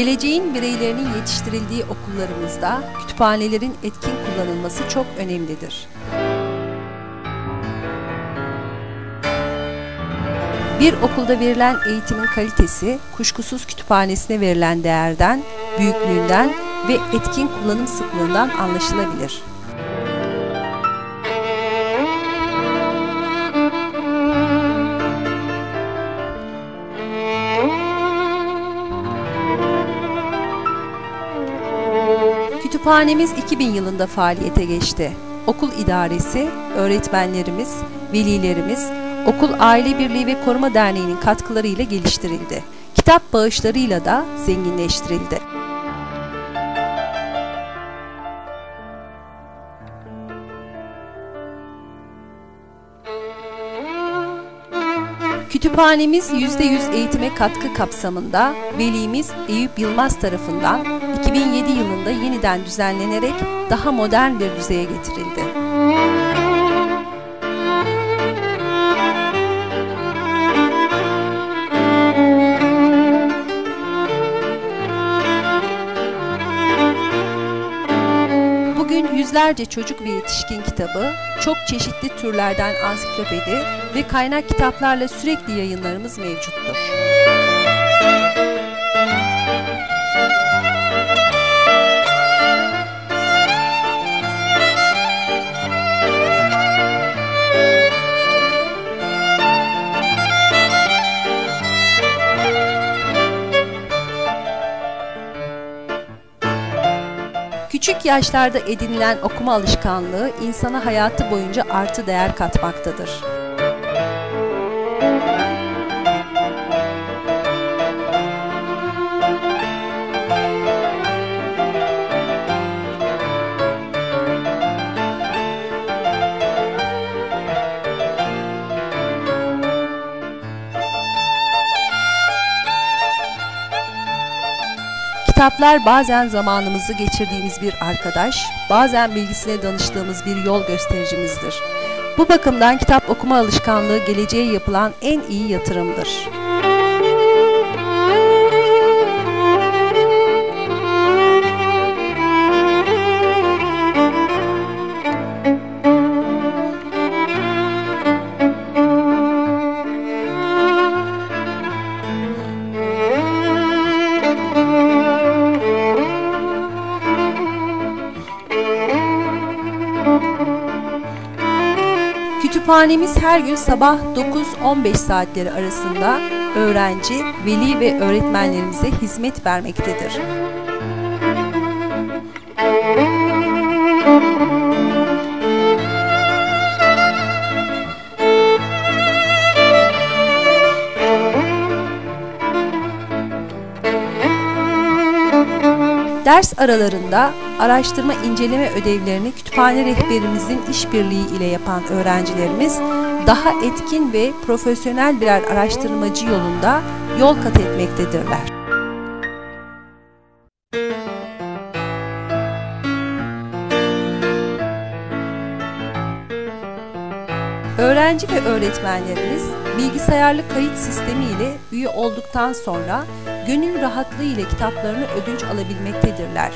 Geleceğin bireylerinin yetiştirildiği okullarımızda kütüphanelerin etkin kullanılması çok önemlidir. Bir okulda verilen eğitimin kalitesi, kuşkusuz kütüphanesine verilen değerden, büyüklüğünden ve etkin kullanım sıklığından anlaşılabilir. Kütüphanemiz 2000 yılında faaliyete geçti. Okul idaresi, öğretmenlerimiz, velilerimiz, Okul Aile Birliği ve Koruma Derneği'nin katkılarıyla geliştirildi. Kitap bağışlarıyla da zenginleştirildi. Kütüphanemiz %100 eğitime katkı kapsamında velimiz Eyüp Yılmaz tarafından 2007 yılında yeniden düzenlenerek daha modern bir düzeye getirildi. Bugün yüzlerce çocuk ve yetişkin kitabı, çok çeşitli türlerden ansiklopedi ve kaynak kitaplarla sürekli yayınlarımız mevcuttur. Küçük yaşlarda edinilen okuma alışkanlığı insana hayatı boyunca artı değer katmaktadır. Kitaplar bazen zamanımızı geçirdiğimiz bir arkadaş, bazen bilgisine danıştığımız bir yol göstericimizdir. Bu bakımdan kitap okuma alışkanlığı geleceğe yapılan en iyi yatırımdır. Kütüphanemiz her gün sabah 9-15 saatleri arasında öğrenci, veli ve öğretmenlerimize hizmet vermektedir. Ders aralarında araştırma inceleme ödevlerini kütüphane rehberimizin işbirliği ile yapan öğrencilerimiz daha etkin ve profesyonel birer araştırmacı yolunda yol kat etmektedirler. Öğrenci ve öğretmenlerimiz bilgisayarlı kayıt sistemi ile üye olduktan sonra gönül rahatlığı ile kitaplarını ödünç alabilmektedirler.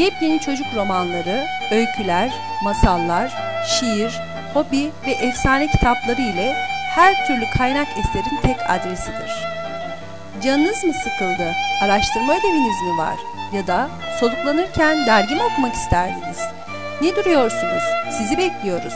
Yepyeni çocuk romanları, öyküler, masallar, şiir, hobi ve efsane kitapları ile her türlü kaynak eserin tek adresidir. Canınız mı sıkıldı? Araştırma ödeviniz mi var? Ya da soluklanırken dergi mi okumak isterdiniz? Ne duruyorsunuz? Sizi bekliyoruz.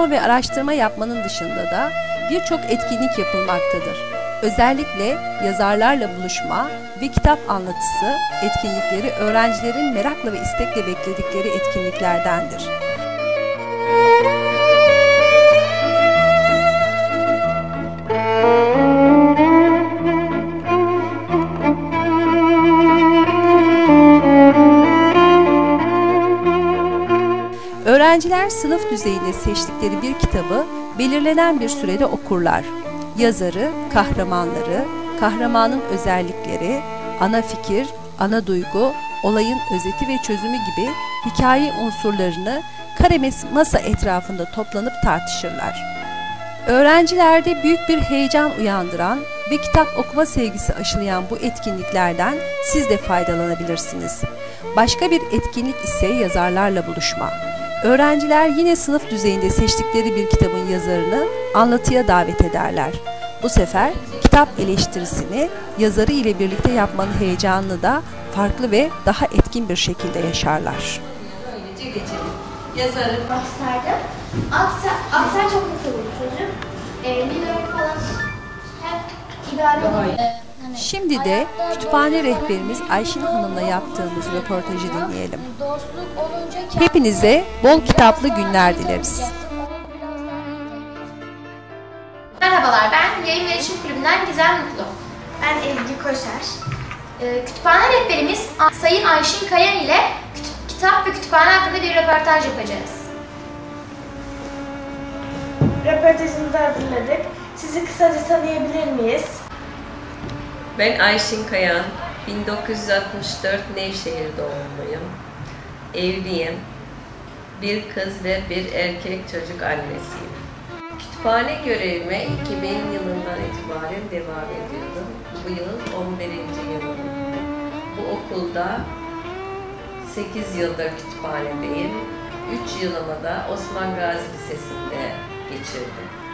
Okuma ve araştırma yapmanın dışında da birçok etkinlik yapılmaktadır. Özellikle yazarlarla buluşma ve kitap anlatısı etkinlikleri öğrencilerin merakla ve istekle bekledikleri etkinliklerdendir. Öğrenciler sınıf düzeyinde seçtikleri bir kitabı belirlenen bir sürede okurlar. Yazarı, kahramanları, kahramanın özellikleri, ana fikir, ana duygu, olayın özeti ve çözümü gibi hikaye unsurlarını kare masa etrafında toplanıp tartışırlar. Öğrencilerde büyük bir heyecan uyandıran ve kitap okuma sevgisi aşılayan bu etkinliklerden siz de faydalanabilirsiniz. Başka bir etkinlik ise yazarlarla buluşma. Öğrenciler yine sınıf düzeyinde seçtikleri bir kitabın yazarını anlatıya davet ederler. Bu sefer kitap eleştirisini yazarı ile birlikte yapmanın heyecanını da farklı ve daha etkin bir şekilde yaşarlar. Böylece geçelim. Yazarı Başlarda Aksa, Aksa çok akıllı bir çocuk. E, Milyon falan hep idare. Ee, Şimdi de kütüphane rehberimiz Ayşin Hanım'la yaptığımız röportajı dinleyelim. Hepinize bol kitaplı günler dileriz. Merhabalar, ben Yayın ve İletişim Kulübü'nden Gizem Mutlu. Ben Ezgi Koşar. Ee, kütüphane rehberimiz Sayın Ayşin Kayan ile kitap ve kütüphane hakkında bir röportaj yapacağız. Röportajımızı hazırladık. Sizi kısaca tanıyabilir miyiz? Ben Ayşin Kayan, 1964 Nevşehir doğumluyum. Evliyim. Bir kız ve bir erkek çocuk annesiyim. Kütüphane görevime 2000 yılından itibaren devam ediyorum. Bu yıl 11. yılım. Bu okulda 8 yıldır kütüphanedeyim. 3 yılımı da Osman Gazi Lisesi'nde geçirdim.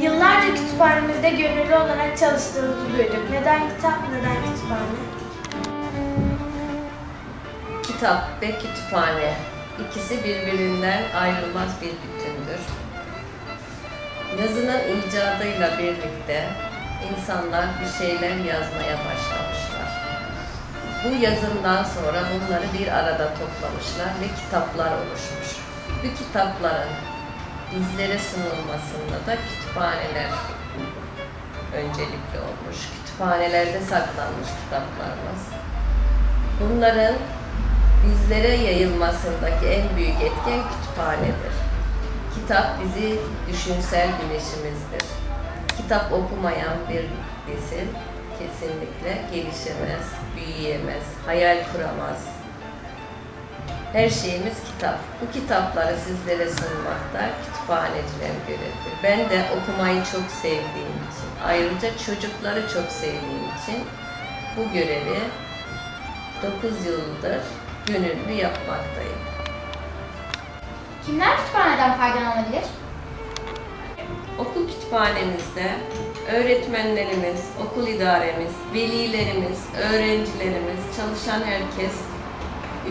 Yıllarca kütüphanemizde gönüllü olarak çalıştığınızı duyduk. Neden kitap, neden kütüphane? Kitap ve kütüphane ikisi birbirinden ayrılmaz bir bütündür. Yazının icadıyla birlikte insanlar bir şeyler yazmaya başlamışlar. Bu yazından sonra bunları bir arada toplamışlar ve kitaplar oluşmuş. Bu kitapların bizlere sunulmasında da kütüphaneler öncelikli olmuş. Kütüphanelerde saklanmış kitaplarımız. Bunların bizlere yayılmasındaki en büyük etken kütüphanedir. Kitap bizi düşünsel güneşimizdir. Kitap okumayan bir nesil kesinlikle gelişemez, büyüyemez, hayal kuramaz. Her şeyimiz kitap. Bu kitapları sizlere sunmakta kütüphanecilerin görevidir. Ben de okumayı çok sevdiğim için, ayrıca çocukları çok sevdiğim için bu görevi 9 yıldır gönüllü yapmaktayım. Kimler kütüphaneden faydalanabilir? Okul kütüphanemizde öğretmenlerimiz, okul idaremiz, velilerimiz, öğrencilerimiz, çalışan herkes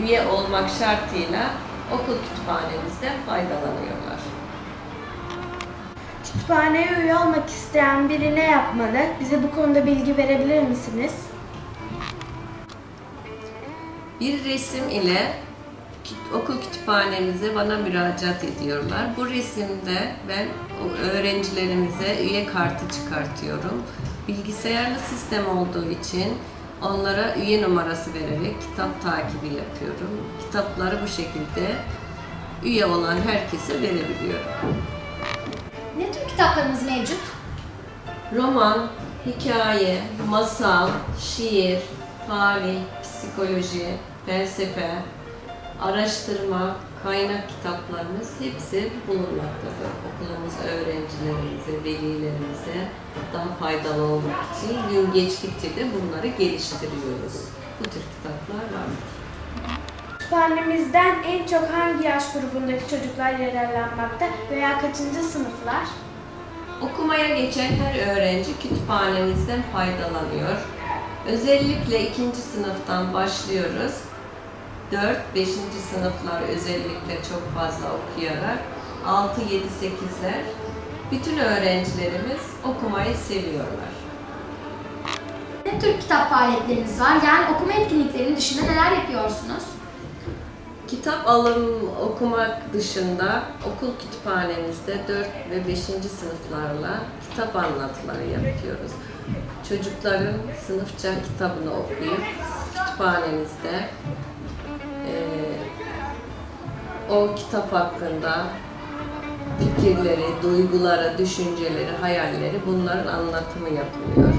üye olmak şartıyla okul kütüphanemizde faydalanıyorlar. Kütüphaneye üye olmak isteyen biri ne yapmalı? Bize bu konuda bilgi verebilir misiniz? Bir resim ile okul kütüphanemize bana müracaat ediyorlar. Bu resimde ben öğrencilerimize üye kartı çıkartıyorum. Bilgisayarlı sistem olduğu için onlara üye numarası vererek kitap takibi yapıyorum. Kitapları bu şekilde üye olan herkese verebiliyorum. Ne tür kitaplarımız mevcut? Roman, hikaye, masal, şiir, tarih, psikoloji, felsefe, araştırma, kaynak kitaplarımız hepsi bulunmaktadır. Okulumuz öğrencilerimize, velilerimize daha faydalı olmak için gün geçtikçe de bunları geliştiriyoruz. Bu tür kitaplar var. Kütüphanemizden en çok hangi yaş grubundaki çocuklar yararlanmakta veya kaçıncı sınıflar? Okumaya geçen her öğrenci kütüphanemizden faydalanıyor. Özellikle ikinci sınıftan başlıyoruz. 4-5. sınıflar özellikle çok fazla okuyarak 6-7-8'ler bütün öğrencilerimiz okumayı seviyorlar. Ne tür kitap faaliyetleriniz var? Yani okuma etkinliklerinin dışında neler yapıyorsunuz? Kitap alım okumak dışında okul kütüphanemizde 4 ve 5. sınıflarla kitap anlatıları yapıyoruz. Çocukların sınıfça kitabını okuyup kütüphanemizde o kitap hakkında fikirleri, duyguları, düşünceleri, hayalleri bunların anlatımı yapılıyor.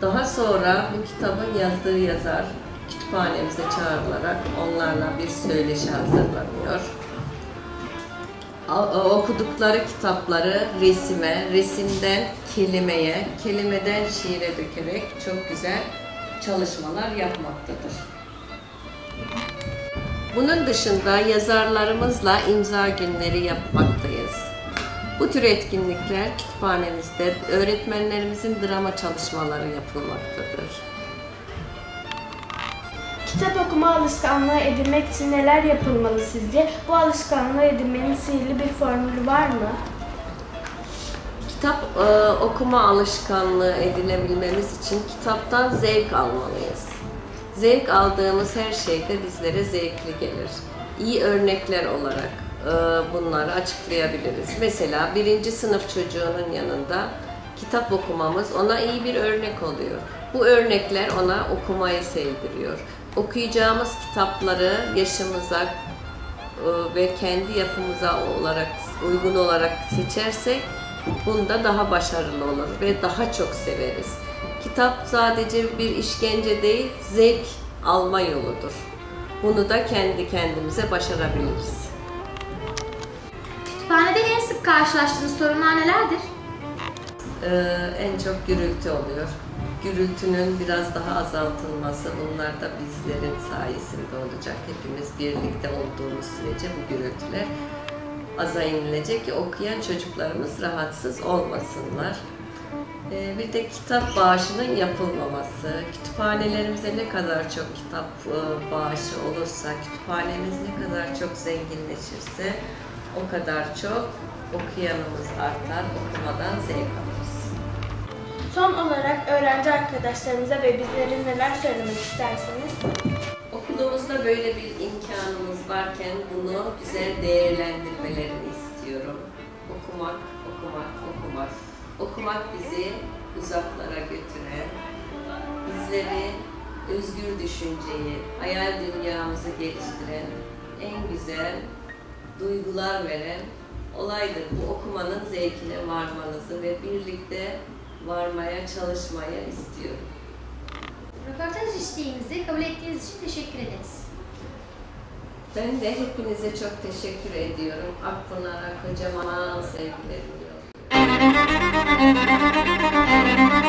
Daha sonra bu kitabın yazdığı yazar kütüphanemize çağrılarak onlarla bir söyleşi hazırlanıyor. Okudukları kitapları resime, resimden kelimeye, kelimeden şiire dökerek çok güzel çalışmalar yapmaktadır. Bunun dışında yazarlarımızla imza günleri yapmaktayız. Bu tür etkinlikler kütüphanemizde öğretmenlerimizin drama çalışmaları yapılmaktadır. Kitap okuma alışkanlığı edinmek için neler yapılmalı sizce? Bu alışkanlığı edinmenin sihirli bir formülü var mı? Kitap e, okuma alışkanlığı edinebilmemiz için kitaptan zevk almalıyız. Zevk aldığımız her şeyde bizlere zevkli gelir. İyi örnekler olarak e, bunları açıklayabiliriz. Mesela birinci sınıf çocuğunun yanında kitap okumamız ona iyi bir örnek oluyor. Bu örnekler ona okumayı sevdiriyor. Okuyacağımız kitapları yaşımıza e, ve kendi yapımıza olarak uygun olarak seçersek bunda daha başarılı olur ve daha çok severiz. Kitap sadece bir işkence değil, zevk alma yoludur. Bunu da kendi kendimize başarabiliriz. Kütüphanede en sık karşılaştığınız sorunlar nelerdir? Ee, en çok gürültü oluyor. Gürültünün biraz daha azaltılması bunlar da bizlerin sayesinde olacak. Hepimiz birlikte olduğumuz sürece bu gürültüler aza inilecek ki okuyan çocuklarımız rahatsız olmasınlar. Ee, bir de kitap bağışının yapılmaması. Kütüphanelerimize ne kadar çok kitap e, bağışı olursa, kütüphanemiz ne kadar çok zenginleşirse o kadar çok okuyanımız artar, okumadan zevk alırız. Son olarak öğrenci arkadaşlarımıza ve bizlere neler söylemek isterseniz? Okulumuzda böyle bir imkanımız varken bunu güzel değerlendirmelerini istiyorum. Okumak, okumak, okumak. Okumak bizi uzaklara götüren, bizleri özgür düşünceyi, hayal dünyamızı geliştiren en güzel duygular veren olaydır. Bu okumanın zevkine varmanızı ve birlikte varmaya çalışmayı istiyorum. Röportaj isteğimizi kabul ettiğiniz için teşekkür ederiz. Ben de hepinize çok teşekkür ediyorum. Akpınar'a kocaman sevgilerimi yolluyorum. Thank you.